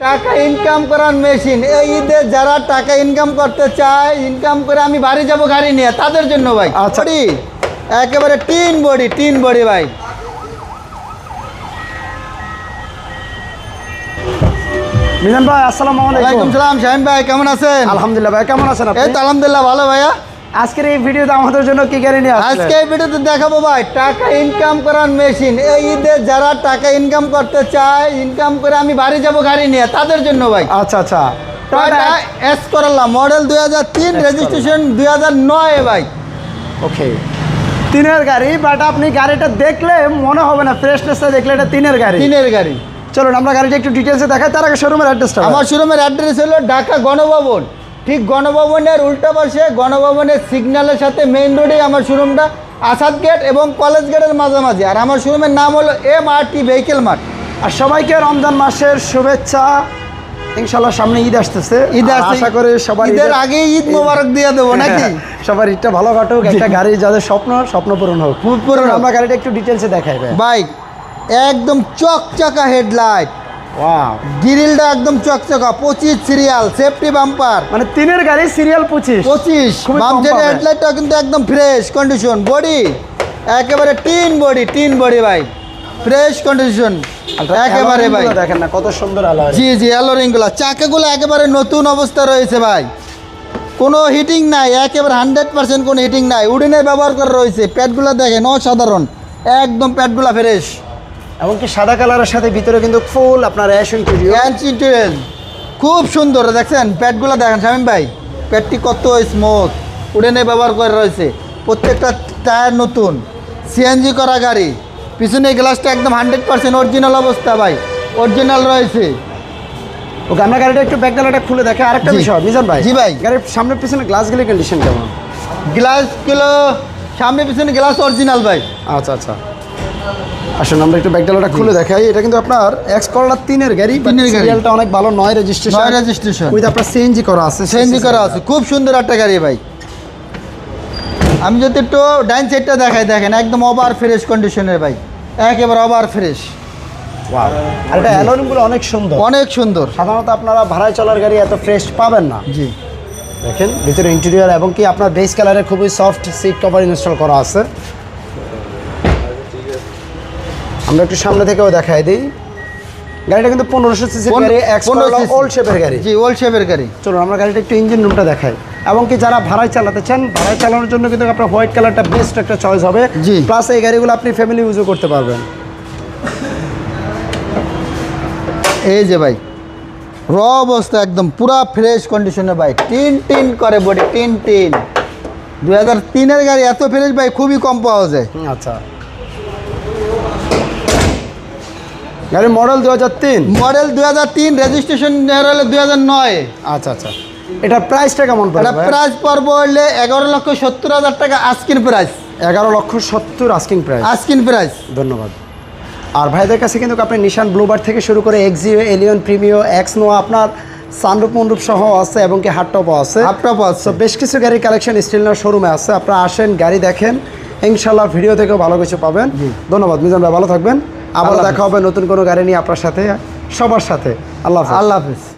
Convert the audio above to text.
টাকা ইনকাম করার মেশিন এই ঈদে যারা টাকা ইনকাম করতে চায় ইনকাম করে আমি বাড়ি যাব গাড়ি নিয়ে। তাদের জন্য ভাই। আচ্ছা। একেবারে টিন বডি টিন বডি ভাই। মিজান ভাই আসসালামু আলাইকুম। সালাম শাহিম ভাই কেমন আছেন? আলহামদুলিল্লাহ ভাই কেমন আছেন আপনি? এই তো আলহামদুলিল্লাহ ভালো ভাইয়া। আজকের এই ভিডিওতে আমাদের জন্য কি গাড়ি নিয়ে আজকে এই ভিডিওতে দেখাবো ভাই টাকা ইনকাম করার মেশিন এই ঈদে যারা টাকা ইনকাম করতে চায় ইনকাম করে আমি বাড়ি যাব গাড়ি নিয়ে তাদের জন্য ভাই। আচ্ছা আচ্ছা। টয়টা এস করলা মডেল দুই হাজার তিন রেজিস্ট্রেশন দুই হাজার নয় ভাই। ওকে তিনের গাড়ি বাট আপনি গাড়িটা দেখলে মনে হবে না ফ্রেশনেসটা দেখলে এটা তিনের গাড়ি। তিনের গাড়ি। চলুন আমরা গাড়িটা একটু ডিটেলসে দেখাই তার আগে শোরুমের অ্যাড্রেসটা আমার শোরুমের অ্যাড্রেস হলো ঢাকা গণভবন। ঠিক গণভবনের উল্টা পাশে গণভবনের সিগন্যালের সাথে মেইন রোডে আমার শোরুমটা আসাদ গেট এবং কলেজ গেটের মাঝামাঝি। আর আমার শোরুমের নাম হলো M R T vehicle mart আর সবাইকে রমজান মাসের শুভেচ্ছা। ইনশাল্লাহ সামনে ঈদ আসতেছে। ঈদ আশা করে সবার ঈদের আগে ঈদ মোবারক দিয়ে দেবো নাকি? সবার ঈদটা ভালো কাটুক। একটা গাড়ি যাদের স্বপ্ন স্বপ্ন পূরণ হোক। পূরণ। আমরা গাড়িটা একটু ডিটেলসে দেখাই বাইক একদম চকচকা হেডলাইট ওয়াও গ্রিলটা একদম চকচকা পঁচিশ সিরিয়াল সেফটি বাম্পার মানে তিনের গাড়ি সিরিয়াল বাম হেডলাইটটা কিন্তু একদম ফ্রেশ কন্ডিশন বডি একেবারে টিন বডি টিন বডি ভাই। ফ্রেশ কন্ডিশন একেবারে ভাই। দেখেন না কত সুন্দর আলো জি জি চাকাগুলো একেবারে নতুন অবস্থা রয়েছে ভাই। কোনো হিটিং নাই একেবারে হান্ড্রেড পার্সেন্ট কোনো হিটিং নাই। উডিনের ব্যবহার করা রয়েছে। প্যাডগুলো দেখেন অসাধারণ। একদম প্যাডগুলো ফ্রেশ এমনকি সাদা কালারের সাথে ভিতরে কিন্তু ফুল আপনার অ্যাশ ইন্টেরিয়র অ্যান্টিটুয়েল খুব সুন্দর দেখছেন? প্যাডগুলো দেখেন শামিম ভাই। প্যাডটি কত স্মুথ উডেনে ব্যবহার করে রয়েছে। প্রত্যেকটা টায়ার নতুন। সিএনজি করা গাড়ি। পিছনে গ্লাসটা একদম হান্ড্রেড পার্সেন্ট অরিজিনাল অবস্থা ভাই। অরিজিনাল রয়েছে। ওকে আমরা গাড়িটা একটু ব্যাকডালাটা খুলে দেখে। আরেকটা। বিষয় মিজান ভাই জি ভাই। গাড়ির সামনে পিছনে গ্লাসগুলি কন্ডিশন কেমন? গ্লাসগুলো সামনে পিছনে গ্লাস অরিজিনাল ভাই। আচ্ছা আচ্ছা। আসুন আমরা একটু ব্যাকডালাটা খুলে দেখাই। এটা কিন্তু আপনার এক্স করলা তিনের গাড়ি তিনের গাড়ি। সিরিয়ালটা অনেক ভালো নয় রেজিস্ট্রেশন নয় রেজিস্ট্রেশন উইথ আপনার সিএনজি করা আছে সিএনজি করা আছে। খুব সুন্দর একটা গাড়ি ভাই। আমি যদি একটু ডাইন সাইডটা দেখাই দেখেন একদম ওভার ফ্রেশ কন্ডিশনের ভাই। একেবারে ওভার ফ্রেশ এটা অ্যালোরিংগুলো অনেক সুন্দর। অনেক সুন্দর। সাধারণত আপনারা ভাড়ায় চলার গাড়ি এত ফ্রেশ পাবেন না। জি। দেখেন ভিতরে ইন্টেরিয়র এবং কি আপনার বেস কালারে খুবই সফট সিট কভার ইনস্টল করা আছে। আমরা একটু সামনে থেকেও দেখাই দিই। গাড়িটা কিন্তু পনেরোশো পনেরো- গাড়ি ওল্ড শেপের গাড়ি। জি ওল্ড শেপের গাড়ি। চলুন আমরা গাড়িটা একটু ইঞ্জিন রুমটা দেখাই। এবং কি যারা ভাড়ায় চালাতে চান ভাড়ায় চালানোর জন্য কিন্তু আপনার হোয়াইট কালারটা বেস্ট একটা চয়েস হবে। জি। প্লাস এই গাড়িগুলো আপনি ফ্যামিলি ইউজও করতে পারবেন। এই যে ভাই র অবস্থা একদম পুরা ফ্রেশ কন্ডিশনে ভাই। টিন টিন করে বডি টিন টিন। দু হাজার তিনের গাড়ি এত ফ্রেশ ভাই খুবই কম পাওয়া যায়। আচ্ছা। গাড়ির মডেল দু হাজার তিন? মডেল দু হাজার তিন রেজিস্ট্রেশন হলে দুই হাজার নয়। আচ্ছা আচ্ছা। এটা প্রাইসটা কেমন এটা? প্রাইস পড়ব হলে এগারো লক্ষ সত্তর হাজার টাকা আস্কিন প্রাইস এগারো লক্ষ সত্তর আস্কিং প্রাইস আস্কিন প্রাইস ধন্যবাদ। আর ভাইদের কাছে কিন্তু আপনি নিশান ব্লুবার থেকে শুরু করে Axio Allion Premio X Noah আপনার সানরূপ মন্ডুপ সহ আছে এবং কি হাটটপও আছে। ল্যাপটপ আছে। বেশ কিছু গাড়ির কালেকশন স্টিলনার শোরুমে আছে। আপনারা আসেন গাড়ি দেখেন ইনশাল্লাহ ভিডিও থেকেও ভালো কিছু পাবেন। ধন্যবাদ। মিজান ভাই ভালো থাকবেন। আবার দেখা হবে নতুন কোনো গাড়ি নিয়ে আপনার সাথে সবার সাথে। আল্লাহ আল্লাহ হাফিজ।